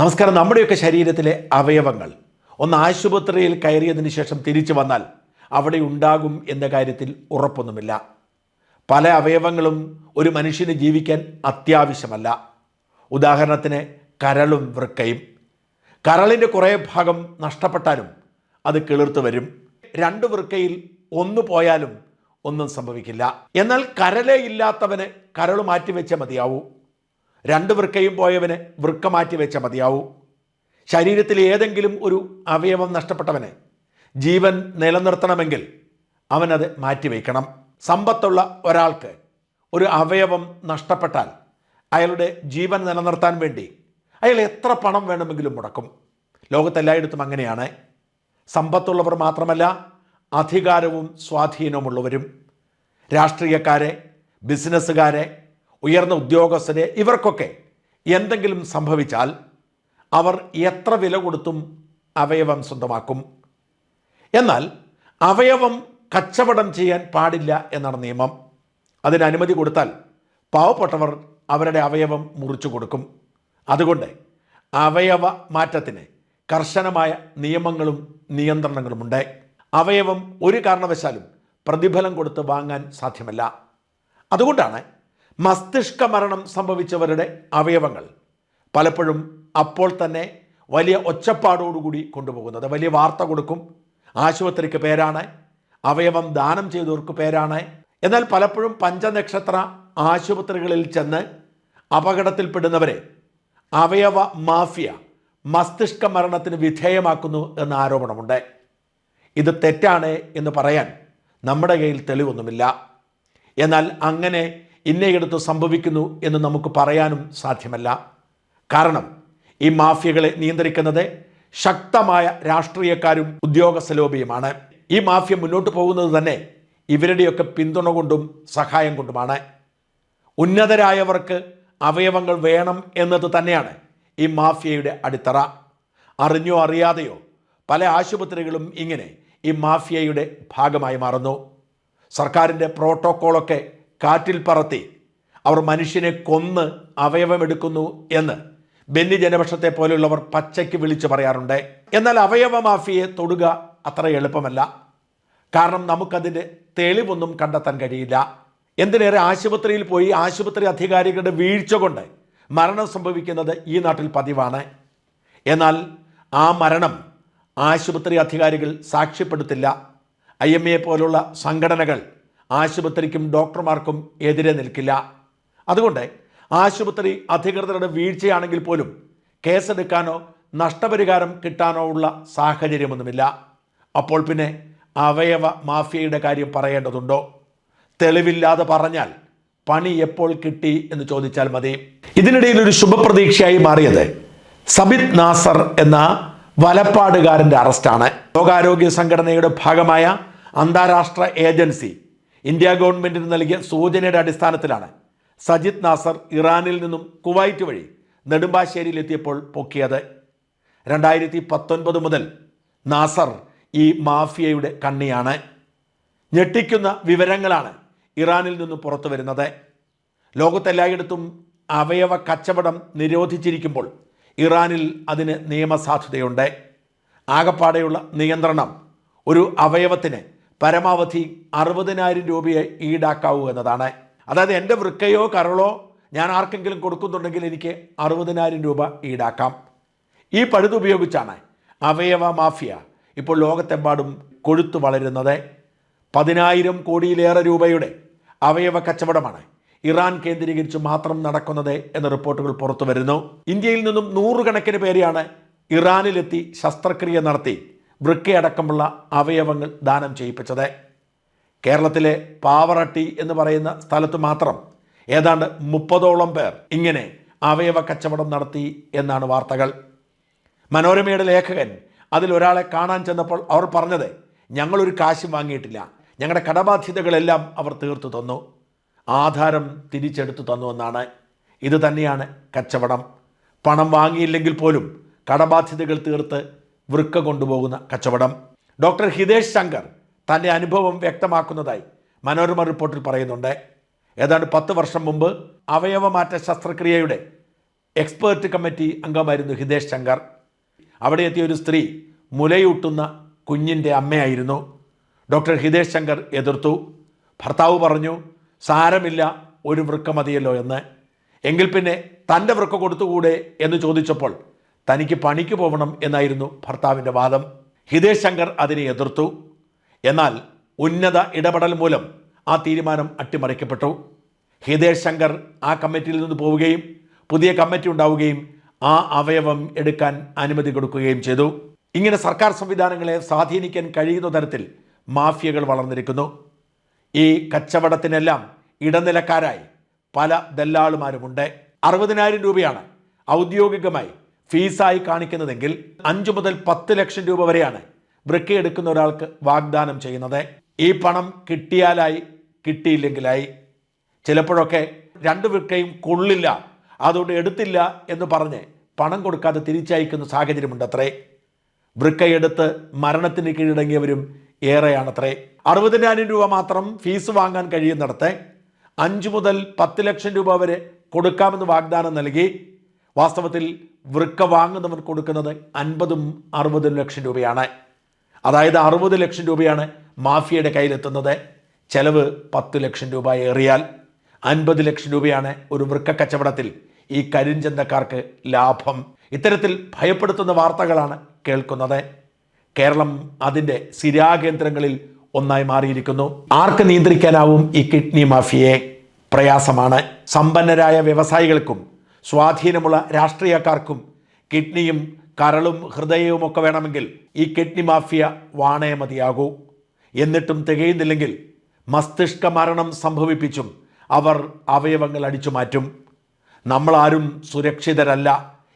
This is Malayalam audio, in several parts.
നമസ്കാരം. നമ്മുടെയൊക്കെ ശരീരത്തിലെ അവയവങ്ങൾ ഒന്ന് ആശുപത്രിയിൽ കയറിയതിന് ശേഷം തിരിച്ചു വന്നാൽ അവിടെ ഉണ്ടാകും എന്ന കാര്യത്തിൽ ഉറപ്പൊന്നുമില്ല. പല അവയവങ്ങളും ഒരു മനുഷ്യന് ജീവിക്കാൻ അത്യാവശ്യമല്ല. ഉദാഹരണത്തിന് കരളും വൃക്കയും. കരളിന്റെ കുറേ ഭാഗം നഷ്ടപ്പെട്ടാലും അത് കിളിർത്ത് വരും. രണ്ട് വൃക്കയിൽ ഒന്ന് പോയാലും ഒന്നും സംഭവിക്കില്ല. എന്നാൽ കരലേ ഇല്ലാത്തവന് കരൾ മാറ്റിവെച്ചേ മതിയാവൂ. രണ്ട് വൃക്കയും പോയവന് വൃക്ക മാറ്റി വെച്ച മതിയാവൂ. ശരീരത്തിൽ ഏതെങ്കിലും ഒരു അവയവം നഷ്ടപ്പെട്ടവന് ജീവൻ നിലനിർത്തണമെങ്കിൽ അവനത് മാറ്റിവെക്കണം സമ്പത്തുള്ള ഒരാൾക്ക് ഒരു അവയവം നഷ്ടപ്പെട്ടാൽ അയാളുടെ ജീവൻ നിലനിർത്താൻ വേണ്ടി അയാൾ എത്ര പണം വേണമെങ്കിലും മുടക്കും. ലോകത്തെല്ലായിടത്തും അങ്ങനെയാണ്. സമ്പത്തുള്ളവർ മാത്രമല്ല അധികാരവും സ്വാധീനവുമുള്ളവരും. രാഷ്ട്രീയക്കാരെ ബിസിനസ്സുകാരെ ഉയർന്ന ഉദ്യോഗസ്ഥരെ ഇവർക്കൊക്കെ എന്തെങ്കിലും സംഭവിച്ചാൽ അവർ എത്ര വില കൊടുത്തും അവയവം സ്വന്തമാക്കും. എന്നാൽ അവയവം കച്ചവടം ചെയ്യാൻ പാടില്ല എന്നാണ് നിയമം. അതിന് അനുമതി കൊടുത്താൽ പാവപ്പെട്ടവർ അവരുടെ അവയവം മുറിച്ചു കൊടുക്കും. അതുകൊണ്ട് അവയവ മാറ്റത്തിന് കർശനമായ നിയമങ്ങളും നിയന്ത്രണങ്ങളുമുണ്ട്. അവയവം ഒരു കാരണവശാലും പ്രതിഫലം കൊടുത്ത് വാങ്ങാൻ സാധ്യമല്ല. അതുകൊണ്ടാണ് മസ്തിഷ്ക മരണം സംഭവിച്ചവരുടെ അവയവങ്ങൾ. പലപ്പോഴും അപ്പോൾ തന്നെ വലിയ ഒച്ചപ്പാടോടുകൂടി കൊണ്ടുപോകുന്നത്. വലിയ വാർത്ത കൊടുക്കും. ആശുപത്രിക്ക് പേരാണ്. അവയവം ദാനം ചെയ്തവർക്ക് പേരാണ്. എന്നാൽ പലപ്പോഴും പഞ്ചനക്ഷത്ര ആശുപത്രികളിൽ ചെന്ന് അപകടത്തിൽപ്പെടുന്നവരെ അവയവ മാഫിയ മസ്തിഷ്ക മരണത്തിന് വിധേയമാക്കുന്നു എന്ന ആരോപണമുണ്ട്. ഇത് തെറ്റാണ് എന്ന് പറയാൻ നമ്മുടെ കയ്യിൽ തെളിവൊന്നുമില്ല. എന്നാൽ അങ്ങനെ ഇന്നയിടത്ത് സംഭവിക്കുന്നു എന്ന് നമുക്ക് പറയാനും സാധ്യമല്ല. കാരണം ഈ മാഫിയകളെ നിയന്ത്രിക്കുന്നത് ശക്തമായ രാഷ്ട്രീയക്കാരും ഉദ്യോഗസ്ഥ ലോബിയുമാണ് ഈ മാഫിയ മുന്നോട്ട് പോകുന്നത് തന്നെ ഇവരുടെയൊക്കെ പിന്തുണ കൊണ്ടും സഹായം കൊണ്ടുമാണ്. ഉന്നതരായവർക്ക് അവയവങ്ങൾ വേണം എന്നത് തന്നെയാണ് ഈ മാഫിയയുടെ അടിത്തറ. അറിഞ്ഞോ അറിയാതെയോ പല ആശുപത്രികളും ഇങ്ങനെ ഈ മാഫിയയുടെ ഭാഗമായി മാറുന്നു. സർക്കാരിന്റെ പ്രോട്ടോക്കോളൊക്കെ കാറ്റിൽ പറത്തി അവർ മനുഷ്യനെ കൊന്ന് അവയവമെടുക്കുന്നു എന്ന് ബെന്നി ജനപക്ഷത്തെ പോലെയുള്ളവർ പച്ചയ്ക്ക് വിളിച്ചു പറയാറുണ്ട്. എന്നാൽ അവയവ മാഫിയെ തൊടുക അത്ര എളുപ്പമല്ല. കാരണം നമുക്കതിന്റെ തെളിവൊന്നും കണ്ടെത്താൻ കഴിയില്ല. എന്തിനേറെ ആശുപത്രിയിൽ പോയി ആശുപത്രി അധികാരികളുടെ വീഴ്ച കൊണ്ട് മരണം സംഭവിക്കുന്നത് ഈ നാട്ടിൽ പതിവാണ്. എന്നാൽ ആ മരണം ആശുപത്രി അധികാരികൾ സാക്ഷ്യപ്പെടുത്തില്ല. ഐ എം എ പോലുള്ള സംഘടനകൾ ആശുപത്രിക്കും ഡോക്ടർമാർക്കും എതിരെ നിൽക്കില്ല. അതുകൊണ്ട് ആശുപത്രി അധികൃതരുടെ വീഴ്ചയാണെങ്കിൽ പോലും കേസെടുക്കാനോ നഷ്ടപരിഹാരം കിട്ടാനോ ഉള്ള സാഹചര്യമൊന്നുമില്ല. അപ്പോൾ പിന്നെ അവയവ മാഫിയയുടെ കാര്യം പറയേണ്ടതുണ്ടോ? തെളിവില്ലാതെ പറഞ്ഞാൽ പണി എപ്പോൾ കിട്ടി എന്ന് ചോദിച്ചാൽ മതി. ഇതിനിടയിൽ ഒരു ശുഭപ്രതീക്ഷയായി മാറിയത് സബിത് നാസർ എന്ന വലപ്പാടുകാരന്റെ അറസ്റ്റാണ്. ലോകാരോഗ്യ സംഘടനയുടെ ഭാഗമായ അന്താരാഷ്ട്ര ഏജൻസി ഇന്ത്യ ഗവൺമെന്റിന് നൽകിയ സൂചനയുടെ അടിസ്ഥാനത്തിലാണ് സജിത് നാസർ ഇറാനിൽ നിന്നും കുവൈറ്റ് വഴി നെടുമ്പാശ്ശേരിയിലെത്തിയപ്പോൾ പൊക്കിയത്. രണ്ടായിരത്തി പത്തൊൻപത് മുതൽ നാസർ ഈ മാഫിയയുടെ കണ്ണിയാണ്. ഞെട്ടിക്കുന്ന വിവരങ്ങളാണ് ഇറാനിൽ നിന്നും പുറത്തു വരുന്നത്. ലോകത്തെല്ലായിടത്തും അവയവ കച്ചവടം നിരോധിച്ചിരിക്കുമ്പോൾ ഇറാനിൽ അതിന് നിയമസാധുതയുണ്ട്. ആകപ്പാടെയുള്ള നിയന്ത്രണം ഒരു അവയവത്തിന് പരമാവധി അറുപതിനായിരം രൂപയെ ഈടാക്കാവൂ എന്നതാണ്. അതായത് എന്റെ വൃക്കയോ കരളോ ഞാൻ ആർക്കെങ്കിലും കൊടുക്കുന്നുണ്ടെങ്കിൽ എനിക്ക് അറുപതിനായിരം രൂപ ഈടാക്കാം. ഈ പഴുതുപയോഗിച്ചാണ് അവയവ മാഫിയ ഇപ്പോൾ ലോകത്തെമ്പാടും കൊഴുത്തു വളരുന്നത്. പതിനായിരം കോടിയിലേറെ രൂപയുടെ അവയവ കച്ചവടമാണ് ഇറാൻ കേന്ദ്രീകരിച്ച് മാത്രം നടക്കുന്നത് എന്ന റിപ്പോർട്ടുകൾ പുറത്തു വരുന്നു. ഇന്ത്യയിൽ നിന്നും നൂറുകണക്കിന് പേരെയാണ് ഇറാനിലെത്തി ശസ്ത്രക്രിയ നടത്തി. വൃക്കയടക്കമുള്ള അവയവങ്ങൾ ദാനം ചെയ്യിപ്പിച്ചത്. കേരളത്തിലെ പാവറട്ടി എന്ന് പറയുന്ന സ്ഥലത്ത് മാത്രം ഏതാണ്ട് മുപ്പതോളം പേർ ഇങ്ങനെ അവയവ കച്ചവടം നടത്തി എന്നാണ് വാർത്തകൾ. മനോരമയുടെ ലേഖകൻ അതിലൊരാളെ കാണാൻ ചെന്നപ്പോൾ അവർ പറഞ്ഞത് ഞങ്ങളൊരു കാശും വാങ്ങിയിട്ടില്ല. ഞങ്ങളുടെ കടബാധ്യതകളെല്ലാം അവർ തീർത്തു തന്നു. ആധാരം തിരിച്ചെടുത്തു തന്നു എന്നാണ്. ഇത് തന്നെയാണ് കച്ചവടം. പണം വാങ്ങിയില്ലെങ്കിൽ പോലും കടബാധ്യതകൾ തീർത്ത് വൃക്ക കൊണ്ടുപോകുന്ന കച്ചവടം. ഡോക്ടർ ഹിതേഷ് ശങ്കർ തന്റെ അനുഭവം വ്യക്തമാക്കുന്നതായി മനോരമ റിപ്പോർട്ടിൽ പറയുന്നുണ്ട്. ഏതാണ്ട് പത്ത് വർഷം മുമ്പ് അവയവമാറ്റ ശസ്ത്രക്രിയയുടെ എക്സ്പേർട്ട് കമ്മിറ്റി അംഗമായിരുന്നു ഹിതേഷ് ശങ്കർ. അവിടെ എത്തിയ ഒരു സ്ത്രീ മുലയൂട്ടുന്ന കുഞ്ഞിന്റെ അമ്മയായിരുന്നു. ഡോക്ടർ ഹിതേഷ് ശങ്കർ എതിർത്തു. ഭർത്താവ് പറഞ്ഞു സാരമില്ല ഒരു വൃക്ക മതിയല്ലോ എന്ന്. എങ്കിൽ പിന്നെ തന്റെ വൃക്ക കൊടുത്തുകൂടെ എന്ന് ചോദിച്ചപ്പോൾ തനിക്ക് പണിക്ക് പോകണം എന്നായിരുന്നു ഭർത്താവിന്റെ വാദം. ഹിതേഷ് ശങ്കർ അതിനെ എതിർത്തു. എന്നാൽ ഉന്നത ഇടപെടൽ മൂലം ആ തീരുമാനം അട്ടിമറിക്കപ്പെട്ടു. ഹിതേഷ് ശങ്കർ ആ കമ്മിറ്റിയിൽ നിന്ന് പോവുകയും പുതിയ കമ്മിറ്റി ഉണ്ടാവുകയും ആ അവയവം എടുക്കാൻ അനുമതി കൊടുക്കുകയും ചെയ്തു. ഇങ്ങനെ സർക്കാർ സംവിധാനങ്ങളെ സ്വാധീനിക്കാൻ കഴിയുന്ന തരത്തിൽ മാഫിയകൾ വളർന്നിരിക്കുന്നു. ഈ കച്ചവടത്തിനെല്ലാം ഇടനിലക്കാരായി പല ദല്ലാളുമാരുമുണ്ട്. അറുപതിനായിരം രൂപയാണ് ഔദ്യോഗികമായി ഫീസായി കാണിക്കുന്നതെങ്കിൽ അഞ്ചു മുതൽ പത്ത് ലക്ഷം രൂപ വരെയാണ് വൃക്ക എടുക്കുന്ന ഒരാൾക്ക് വാഗ്ദാനം ചെയ്യുന്നത്. ഈ പണം കിട്ടിയാലായി കിട്ടിയില്ലെങ്കിലായി. ചിലപ്പോഴൊക്കെ രണ്ട് വൃക്കയും കൊള്ളില്ല അതുകൊണ്ട് എടുത്തില്ല എന്ന് പറഞ്ഞ് പണം കൊടുക്കാതെ തിരിച്ചയക്കുന്ന സാഹചര്യമുണ്ട് അത്രേ വൃക്കയെടുത്ത് മരണത്തിന് കീഴടങ്ങിയവരും ഏറെയാണത്രേ. അറുപതിനായിരം രൂപ മാത്രം ഫീസ് വാങ്ങാൻ കഴിയുന്നിടത്ത് അഞ്ചു മുതൽ പത്ത് ലക്ഷം രൂപ വരെ കൊടുക്കാമെന്ന് വാഗ്ദാനം നൽകി വാസ്തവത്തിൽ വൃക്ക വാങ്ങുന്നവർ കൊടുക്കുന്നത് അൻപതും അറുപതും ലക്ഷം രൂപയാണ്. അതായത് അറുപത് ലക്ഷം രൂപയാണ് മാഫിയയുടെ കയ്യിലെത്തുന്നത്. ചെലവ് പത്ത് ലക്ഷം രൂപ ഏറിയാൽ അൻപത് ലക്ഷം രൂപയാണ് ഒരു വൃക്ക കച്ചവടത്തിൽ ഈ കരിഞ്ചന്തക്കാർക്ക് ലാഭം. ഇത്തരത്തിൽ ഭയപ്പെടുത്തുന്ന വാർത്തകളാണ് കേൾക്കുന്നത്. കേരളം അതിന്റെ സിരാകേന്ദ്രങ്ങളിൽ ഒന്നായി മാറിയിരിക്കുന്നു. ആർക്ക് നിയന്ത്രിക്കാനാവും ഈ കിഡ്നി മാഫിയെ പ്രയാസമാണ്. സമ്പന്നരായ വ്യവസായികൾക്കും സ്വാധീനമുള്ള രാഷ്ട്രീയക്കാർക്കും കിഡ്നിയും കരളും ഹൃദയവും ഒക്കെ വേണമെങ്കിൽ ഈ കിഡ്നി മാഫിയ വാണേ മതിയാകൂ. എന്നിട്ടും തികയുന്നില്ലെങ്കിൽ മസ്തിഷ്ക മരണം സംഭവിപ്പിച്ചും അവർ അവയവങ്ങൾ അടിച്ചു മാറ്റും. നമ്മളാരും സുരക്ഷിതരല്ല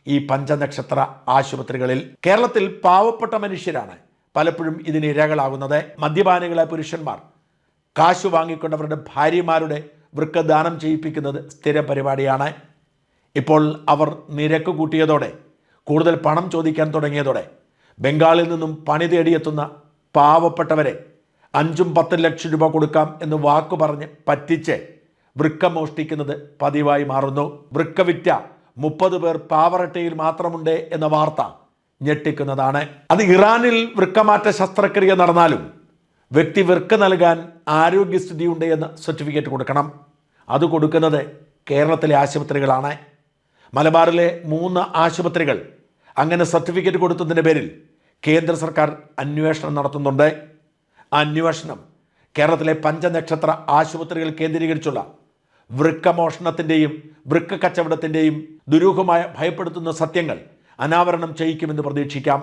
ഈ പഞ്ചനക്ഷത്ര ആശുപത്രികളിൽ. കേരളത്തിൽ പാവപ്പെട്ട മനുഷ്യരാണ് പലപ്പോഴും ഇതിന് ഇരകളാകുന്നത്. മദ്യപാനികളായ പുരുഷന്മാർ കാശു വാങ്ങിക്കൊണ്ടവരുടെ ഭാര്യമാരുടെ വൃക്കദാനം ചെയ്യിപ്പിക്കുന്നത് സ്ഥിര പരിപാടിയാണ്. ഇപ്പോൾ അവർ നിരക്ക് കൂട്ടിയതോടെ കൂടുതൽ പണം ചോദിക്കാൻ തുടങ്ങിയതോടെ ബംഗാളിൽ നിന്നും പണി തേടിയെത്തുന്ന പാവപ്പെട്ടവരെ അഞ്ചും പത്തും ലക്ഷം രൂപ കൊടുക്കാം എന്ന് വാക്കു പറഞ്ഞ് പറ്റിച്ച് വൃക്ക മോഷ്ടിക്കുന്നത് പതിവായി മാറുന്നു. വൃക്ക വിറ്റ മുപ്പത് പേർ പാവറട്ടയിൽ മാത്രമുണ്ട് എന്ന വാർത്ത ഞെട്ടിക്കുന്നതാണ്. അത് ഇറാനിൽ വൃക്കമാറ്റ ശസ്ത്രക്രിയ നടന്നാലും വ്യക്തി വൃക്ക നൽകാൻ ആരോഗ്യസ്ഥിതിയുണ്ട് എന്ന് സർട്ടിഫിക്കറ്റ് കൊടുക്കണം. അത് കൊടുക്കുന്നത് കേരളത്തിലെ ആശുപത്രികളാണ്. മലബാറിലെ മൂന്ന് ആശുപത്രികൾ അങ്ങനെ സർട്ടിഫിക്കറ്റ് കൊടുത്തതിന്റെ പേരിൽ കേന്ദ്ര സർക്കാർ അന്വേഷണം നടത്തുന്നുണ്ട്. അന്വേഷണം കേരളത്തിലെ പഞ്ചനക്ഷത്ര ആശുപത്രികൾ കേന്ദ്രീകരിച്ചുള്ള വൃക്ക മോഷണത്തിന്റെയും വൃക്ക കച്ചവടത്തിന്റെയും ദുരൂഹമായ ഭയപ്പെടുത്തുന്ന സത്യങ്ങൾ അനാവരണം ചെയ്യിക്കുമെന്ന് പ്രതീക്ഷിക്കാം.